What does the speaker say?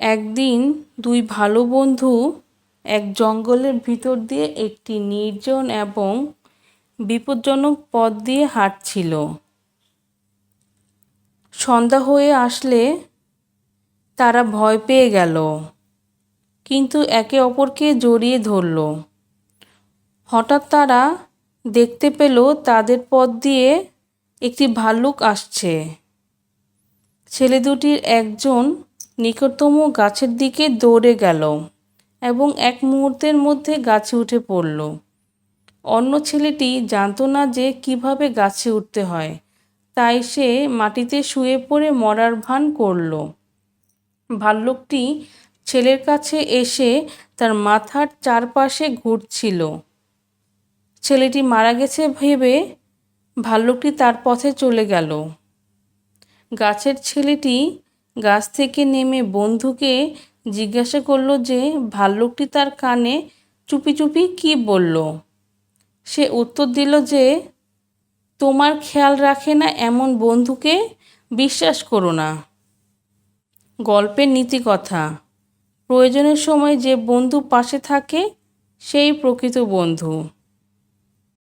একদিন দুই ভালো বন্ধু এক জঙ্গলের ভিতর দিয়ে একটি নির্জন এবং বিপজ্জনক পথ দিয়ে হাঁটছিল। সন্ধ্যা হয়ে আসলে তারা ভয় পেয়ে গেল, কিন্তু একে অপরকে জড়িয়ে ধরল। হঠাৎ তারা দেখতে পেল তাদের পথ দিয়ে একটি ভাল্লুক আসছে। ছেলে দুটির একজন নিকটতম গাছের দিকে দৌড়ে গেল এবং এক মুহূর্তের মধ্যে গাছে উঠে পড়ল। অন্য ছেলেটি জানতো না যে কীভাবে গাছে উঠতে হয়, তাই সে মাটিতে শুয়ে পড়ে মরার ভান করল। ভাল্লুকটি ছেলের কাছে এসে তার মাথার চারপাশে ঘুরছিল। ছেলেটি মারা গেছে ভেবে ভাল্লুকটি তার পথে চলে গেল। গাছের ছেলেটি গাছ থেকে নেমে বন্ধুকে জিজ্ঞাসা করল যে, ভাল্লুকটি তার কানে চুপি চুপি কী বলল? সে উত্তর দিল যে, তোমার খেয়াল রাখে না এমন বন্ধুকে? বিশ্বাস করো না। গল্পের নীতি কথা প্রয়োজনের সময় যে বন্ধু পাশে থাকে, সেই প্রকৃত বন্ধু।